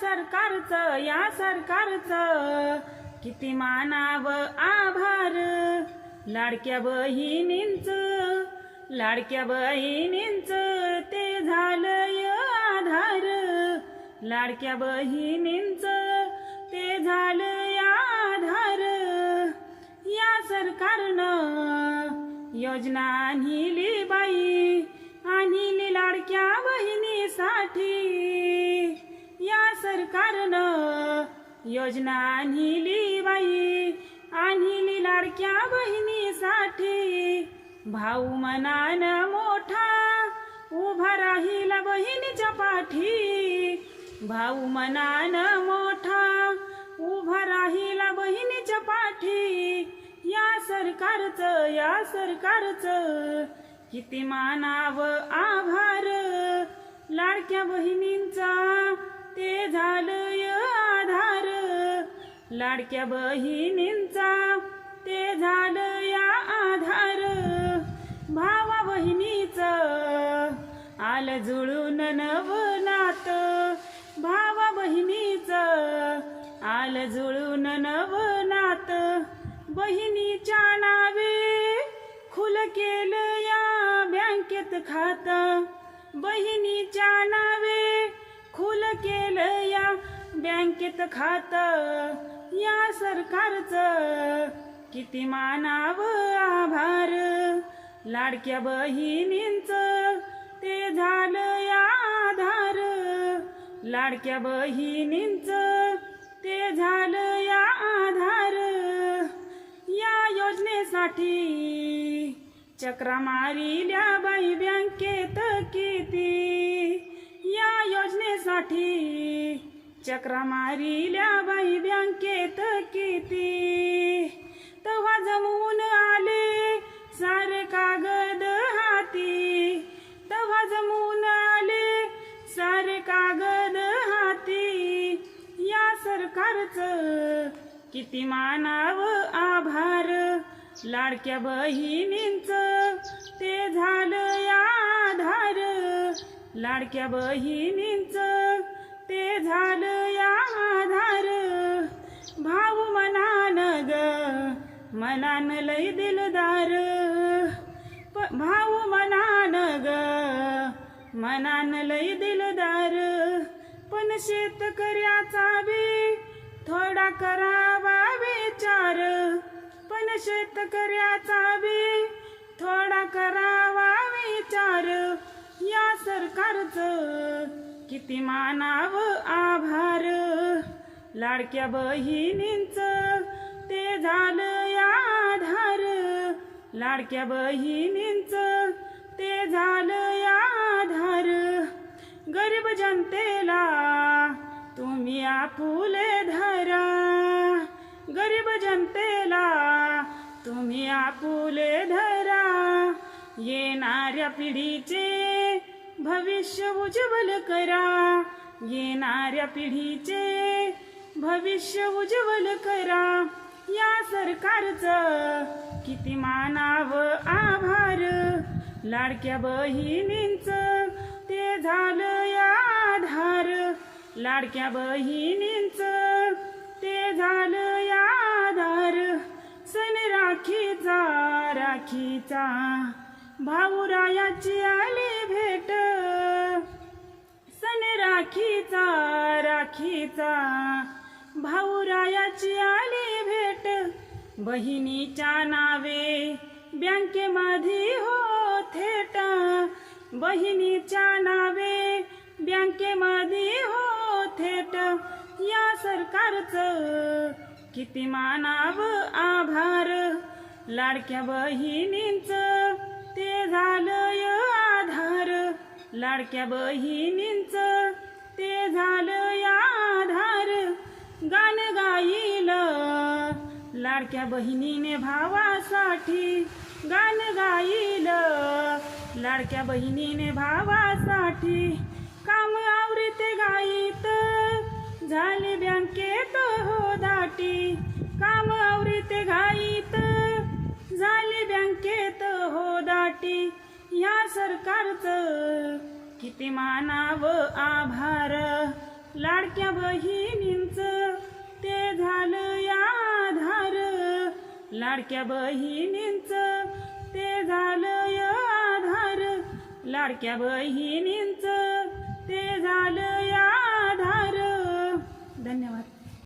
सरकारचं या सरकारचं. किती मानाव आभार. लाडक्या बहिणींच लाडक्या बहिणींच ते झालंय आधार. लाडक्या बहिणींच ते झालंय आधार. या सरकारनं योजना आणली बाई आणली लाडक्या बहिणीसाठी. सरकारनं योजना आणली बाई. आणली लाडक्या बहिणीसाठी. भाऊ मनान मोठा उभा राहिला बहिणीच्या पाठी. भाऊ मनान मोठा उभा राहिला बहिणीच्या पाठी. या सरकारचं या सरकारचं किती मानाव आभार. लाडक्या बहिणींचा ते झालंय आधार. लाडक्या बहिणींचा ते झालंय आधार. भावा बहिणीचं आलं जुळून नवनात. भावा बहिणीचं आलं जुळून नवनात. बहिणीच्या नावे खुल केलं या बँकेत खात. बहिणीच्या नावे खुल केलं या बँकेत खात. या सरकारचं किती मानाव आभार. लाडक्या बहिणींच ते झालं या आधार. लाडक्या बहिणींच ते झालं या आधार. या योजनेसाठी चक्रा मारिल्या बाई बँकेत किती या योजनेसाठी चक्रा मारिल्या बाई बँकेत किती? तेव्हा जमून आले सारे कागद हाती. तेव्हा जमून आले सारे कागद हाती. या सरकारचं किती मानाव आभार. लाडक्या बहिणींच ते झालं लाडक्या बहिणींचं ते झालं या आधार. भाऊ मनान ग मनान लय दिलदार. प- भाऊ मनान ग मनान लय दिलदार. पण शेतकऱ्याचा बी थोडा करावा विचार. पण शेतकऱ्याचा बी थोडा करावा सरकारचं किती मानाव आभार. लाडक्या बहिणींच ते झालं या आधार. लाडक्या बहिणींच ते झालं या आधार. गरीब जनतेला तुम्ही आपुले धरा. गरीब जनतेला तुम्ही आपुले धरा. येणाऱ्या पिढीचे भविष्य उज्ज्वल करा. येणाऱ्या पिढीचे भविष्य उज्ज्वल करा. या सरकारचं किती मानाव आभार. लाडक्या बहिणींच ते झालं या आधार. लाडक्या बहिणींचं ते झालं या आधार. सन राखीचा राखीचा. भाऊरायाची आली भेट. राखीचा भाऊरायाची आली भेट बहिणीच्या नावे बँकेमध्ये हो थेट बहिणीच्या नावे बँकेमध्ये हो थेट या सरकारचं किती मानाव आभार. लाडक्या बहिणींच ते झालंय आधार. लाडक्या बहिणींच ते झालंय आधार गाण गाईल. लाडक्या बहिणीने भावासाठी गाण गाईल. लाडक्या बहिणीने भावासाठी काम आवरीते गाईत. झाले बँकेत हो दाटी. काम आवृते गाईत. झाले बँकेत हो दाटी. या सरकारचं किती मानाव आभार. लाडक्या बहिणींच ते झालं आधार. लाडक्या बहिणींच ते झालं आधार. लाडक्या बहिणींच ते झालं